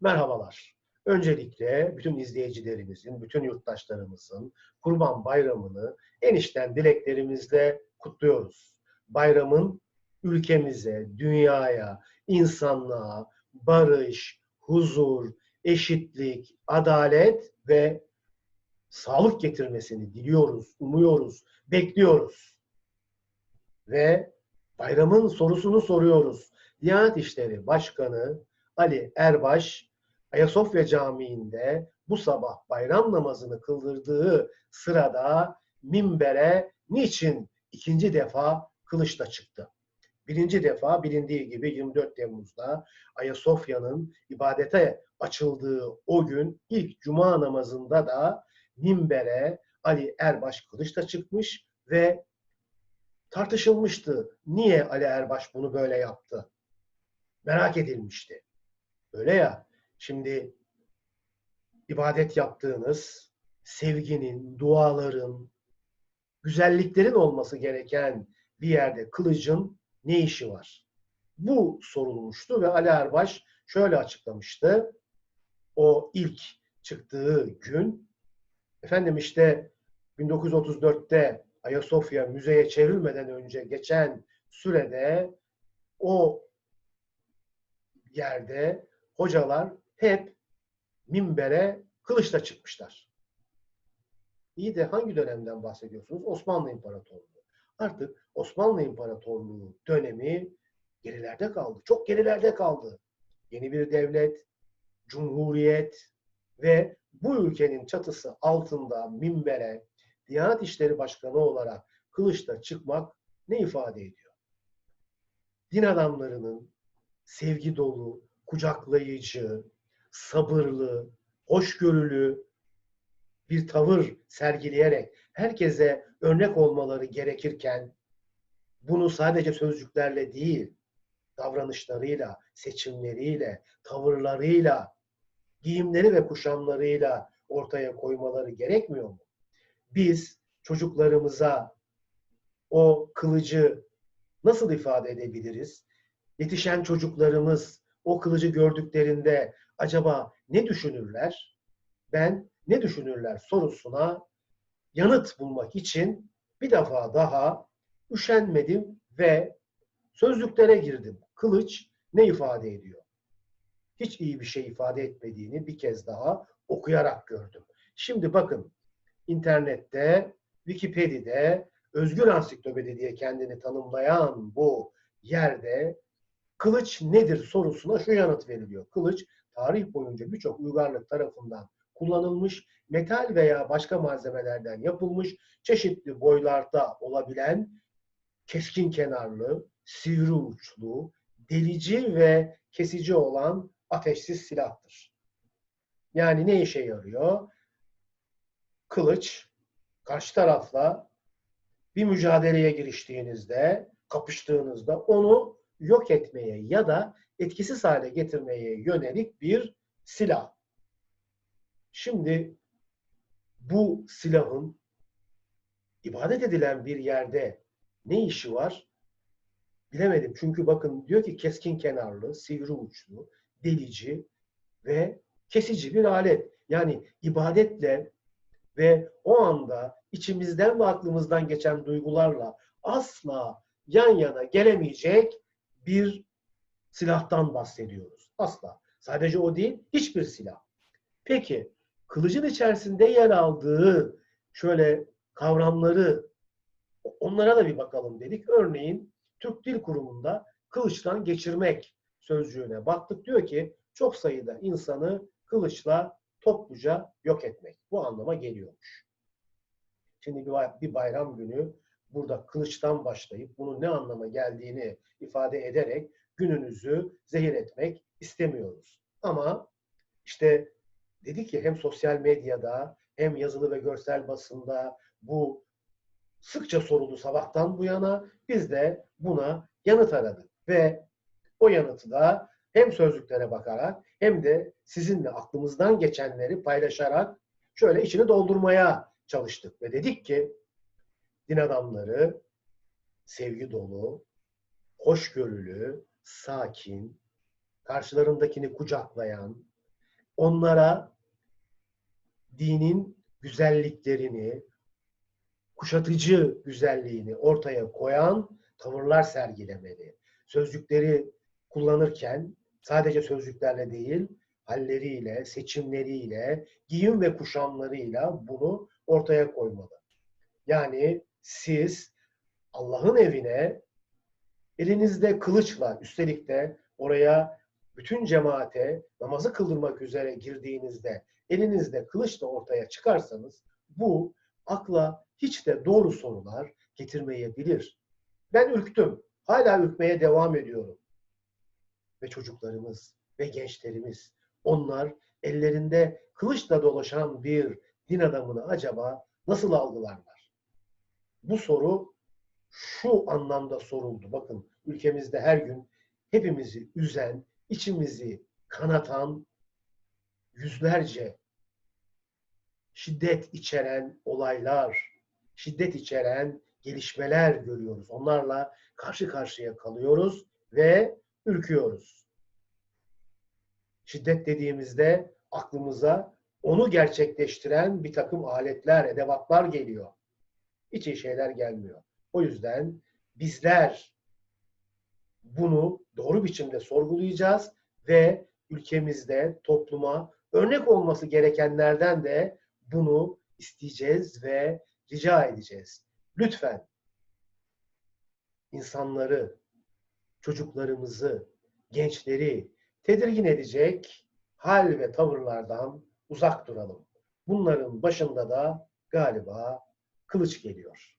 Merhabalar. Öncelikle bütün izleyicilerimizin, bütün yurttaşlarımızın Kurban Bayramı'nı enişten dileklerimizle kutluyoruz. Bayramın ülkemize, dünyaya, insanlığa barış, huzur, eşitlik, adalet ve sağlık getirmesini diliyoruz, umuyoruz, bekliyoruz. Ve bayramın sorusunu soruyoruz. Diyanet İşleri Başkanı Ali Erbaş Ayasofya Camii'nde bu sabah bayram namazını kıldırdığı sırada minbere niçin ikinci defa kılıçla çıktı? Birinci defa bilindiği gibi 24 Temmuz'da Ayasofya'nın ibadete açıldığı o gün ilk cuma namazında da minbere Ali Erbaş kılıçla çıkmış ve tartışılmıştı. Niye Ali Erbaş bunu böyle yaptı? Merak edilmişti. Öyle ya, şimdi ibadet yaptığınız, sevginin, duaların, güzelliklerin olması gereken bir yerde kılıcın ne işi var? Bu sorulmuştu ve Ali Erbaş şöyle açıklamıştı. O ilk çıktığı gün, efendim işte 1934'te Ayasofya müzeye çevrilmeden önce geçen sürede o yerde hocalar hep minbere kılıçla çıkmışlar. İyi de hangi dönemden bahsediyorsunuz? Osmanlı İmparatorluğu. Artık Osmanlı İmparatorluğu dönemi gerilerde kaldı. Çok gerilerde kaldı. Yeni bir devlet, cumhuriyet ve bu ülkenin çatısı altında minbere Diyanet İşleri Başkanı olarak kılıçla çıkmak ne ifade ediyor? Din adamlarının sevgi dolu, kucaklayıcı, sabırlı, hoşgörülü bir tavır sergileyerek herkese örnek olmaları gerekirken bunu sadece sözcüklerle değil, davranışlarıyla, seçimleriyle, tavırlarıyla, giyimleri ve kuşamlarıyla ortaya koymaları gerekmiyor mu? Biz çocuklarımıza o kılıcı nasıl ifade edebiliriz? Yetişen çocuklarımız o kılıcı gördüklerinde acaba ne düşünürler? Ben ne düşünürler sorusuna yanıt bulmak için bir defa daha üşenmedim ve sözlüklere girdim. Kılıç ne ifade ediyor? Hiç iyi bir şey ifade etmediğini bir kez daha okuyarak gördüm. Şimdi bakın internette, Wikipedia'da özgür ansiklopedi diye kendini tanımlayan bu yerde kılıç nedir sorusuna şu yanıt veriliyor. Kılıç tarih boyunca birçok uygarlık tarafından kullanılmış, metal veya başka malzemelerden yapılmış, çeşitli boylarda olabilen keskin kenarlı, sivri uçlu, delici ve kesici olan ateşsiz silahtır. Yani ne işe yarıyor? Kılıç karşı tarafla bir mücadeleye giriştiğinizde, kapıştığınızda onu yok etmeye ya da etkisiz hale getirmeye yönelik bir silah. Şimdi bu silahın ibadet edilen bir yerde ne işi var? Bilemedim. Çünkü bakın diyor ki keskin kenarlı, sivri uçlu, delici ve kesici bir alet. Yani ibadetle ve o anda içimizden ve aklımızdan geçen duygularla asla yan yana gelemeyecek bir silahtan bahsediyoruz. Asla. Sadece o değil, hiçbir silah. Peki, kılıcın içerisinde yer aldığı şöyle kavramları onlara da bir bakalım dedik. Örneğin Türk Dil Kurumu'nda kılıçtan geçirmek sözcüğüne baktık. Diyor ki çok sayıda insanı kılıçla topluca yok etmek. Bu anlama geliyormuş. Şimdi bir bayram günü burada kılıçtan başlayıp bunun ne anlama geldiğini ifade ederek gününüzü zehir etmek istemiyoruz. Ama işte dedik ki hem sosyal medyada hem yazılı ve görsel basında bu sıkça soruldu sabahtan bu yana biz de buna yanıt aradık ve o yanıtı da hem sözlüklere bakarak hem de sizinle aklımızdan geçenleri paylaşarak şöyle içini doldurmaya çalıştık ve dedik ki din adamları sevgi dolu, hoşgörülü, sakin, karşılarındakini kucaklayan, onlara dinin güzelliklerini, kuşatıcı güzelliğini ortaya koyan tavırlar sergilemeli. Sözcükleri kullanırken sadece sözcüklerle değil, halleriyle, seçimleriyle, giyim ve kuşamlarıyla bunu ortaya koymalı. Yani siz Allah'ın evine elinizde kılıçla, üstelik de oraya bütün cemaate namazı kıldırmak üzere girdiğinizde elinizde kılıçla ortaya çıkarsanız bu akla hiç de doğru sorular getirmeyebilir. Ben ürktüm. Hala ürkmeye devam ediyorum. Ve çocuklarımız ve gençlerimiz onlar ellerinde kılıçla dolaşan bir din adamını acaba nasıl algılarlar? Bu soru şu anlamda soruldu. Bakın ülkemizde her gün hepimizi üzen, içimizi kanatan yüzlerce şiddet içeren olaylar, şiddet içeren gelişmeler görüyoruz. Onlarla karşı karşıya kalıyoruz ve ürküyoruz. Şiddet dediğimizde aklımıza onu gerçekleştiren bir takım aletler, edevatlar geliyor. Hiç iyi şeyler gelmiyor. O yüzden bizler bunu doğru biçimde sorgulayacağız ve ülkemizde topluma örnek olması gerekenlerden de bunu isteyeceğiz ve rica edeceğiz. Lütfen insanları, çocuklarımızı, gençleri tedirgin edecek hal ve tavırlardan uzak duralım. Bunların başında da galiba kılıç geliyor.